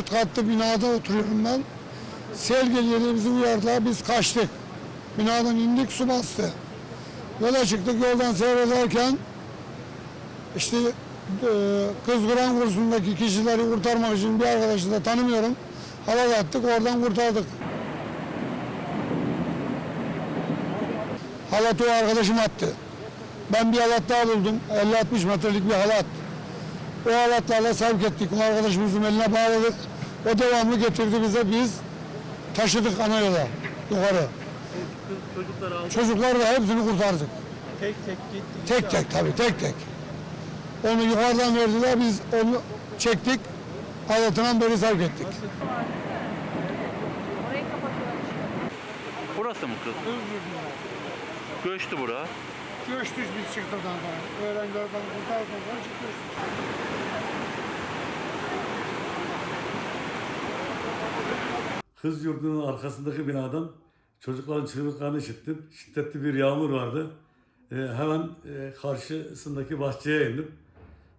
Dört katlı binada oturuyorum ben. Sel geliyor bizi uyardılar. Biz kaçtık. Binadan indik su bastı. Yola çıktık. Yoldan seyrederken işte e, kız kursundaki kişileri kurtarmak için bir arkadaşı da tanımıyorum. Hava attık. Oradan kurtardık. Halatı o arkadaşım attı. Ben bir halat daha buldum. 50-60 metrelik bir halat. O halatlarla sevk ettik. O arkadaşımızın eline bağladık. O devamlı getirdi bize. Biz taşıdık ana yola yukarı. Kız çocuklar aldı. Çocuklar da hepsini kurtardık. Tek tek gitti. Tek tek tabii tek tek. Onu yukarıdan verdiler. Biz onu çektik. Halatından beri sevk ettik. Burası mı kız? Göçtü bura. Göçtük biz çıktıktan sonra. Öğrencilerden kurtardıktan sonra çıktık. Kız yurdunun arkasındaki binadan çocukların çığlıklarını işittim. Şiddetli bir yağmur vardı. Ee, hemen e, karşısındaki bahçeye indim.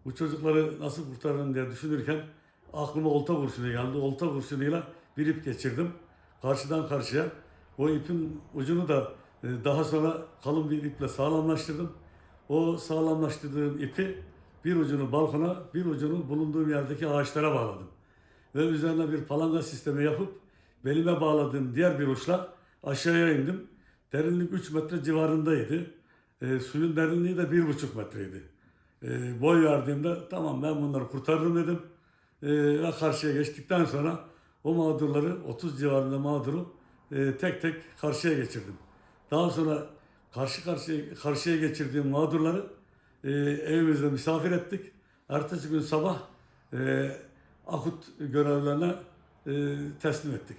Bu çocukları nasıl kurtarırım diye düşünürken aklıma olta kurşunu geldi. Olta kurşunuyla bir ip geçirdim. Karşıdan karşıya. O ipin ucunu da e, daha sonra kalın bir iple sağlamlaştırdım. O sağlamlaştırdığım ipi bir ucunu balkona, bir ucunu bulunduğum yerdeki ağaçlara bağladım ve üzerine bir palanga sistemi yapıp belime bağladığım diğer bir uçla aşağıya indim. Derinlik 3 metre civarındaydı. E, suyun derinliği de 1,5 metreydi. E, boy verdiğimde tamam ben bunları kurtarırım dedim. E, karşıya geçtikten sonra o mağdurları 30 civarında mağduru e, tek tek karşıya geçirdim. Daha sonra karşı karşıya, karşıya geçirdiğim mağdurları e, evimizde misafir ettik. Ertesi gün sabah e, akut görevlerine e, teslim ettik.